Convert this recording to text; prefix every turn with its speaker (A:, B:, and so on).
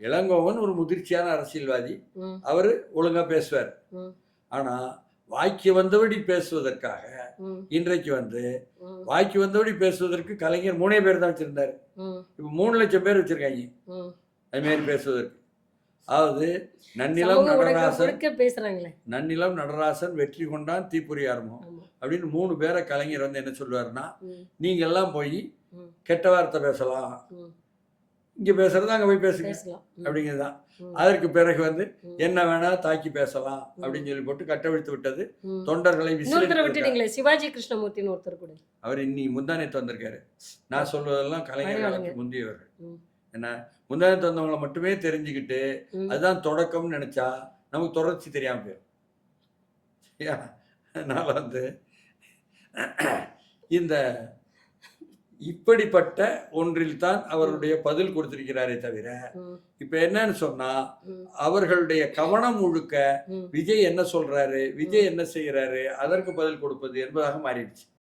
A: இளங்கோவன் ஒரு முதிர்ச்சியான அரசியல்வாதி. அவர் ஒழுங்கா பேசுவார். ஆனா வாய்க்கு வந்தபடி பேசுவதற்காக இன்றைக்கு வந்து வாய்க்கு வந்தபடி பேசுவதற்கு கலைஞர் மூணே பேர் தான் வச்சிருந்தாரு. இப்போ மூணு லட்சம் பேர் வச்சிருக்காங்க. அது மாதிரி பேசுவதற்கு. அதாவது நன்னிலம் நடராசன்
B: பேசுறாங்களே.
A: நன்னிலம் நடராசன் வெற்றி கொண்டான் தீப்புரியாரமும்
B: ஆமா.
A: அப்படின்னு மூணு பேரை கலைஞர் வந்து என்ன சொல்லுவாருன்னா நீங்க எல்லாம் போய் கெட்ட வார்த்தை பேசலாம். இங்க பேசுறது அங்க போய் பேசுங்க. அப்படிங்கிறது. தான் அதற்கு பிறகு வந்து. என்ன வேணா தாக்கி பேசலாம் அப்படின்னு சொல்லி போட்டு கட்டவிழ்த்து விட்டது. தொண்டர்களை
B: விட்டுட்டீங்களே சிவாஜி கிருஷ்ணமூர்த்தின்னு ஒருத்தர் கூட.
A: அவர் இன்னி முந்தானத்து வந்திருக்காரு. நான் சொல்வதெல்லாம் கலைஞர்
B: பழைய
A: காலத்து
B: ஆளுங்க.
A: முந்தியவர். என்ன? முந்தானத்து வந்தவங்களை மட்டுமே தெரிஞ்சுக்கிட்டு அதுதான் தொடக்கம்னு நினைச்சா நமக்கு தொடர்ச்சி தெரியாம போயிடும்? அதனால வந்து இந்த இப்படிப்பட்ட ஒன்றில் தான் அவருடைய பதில் கொடுத்திருக்கிறாரே தவிர இப்ப என்னன்னு சொன்னா அவர்களுடைய கவனம் முழுக்க. விஜய் என்ன சொல்றாரு விஜய் என்ன செய்யறாரு அதற்கு பதில் கொடுப்பது என்பதாக மாறிடுச்சு.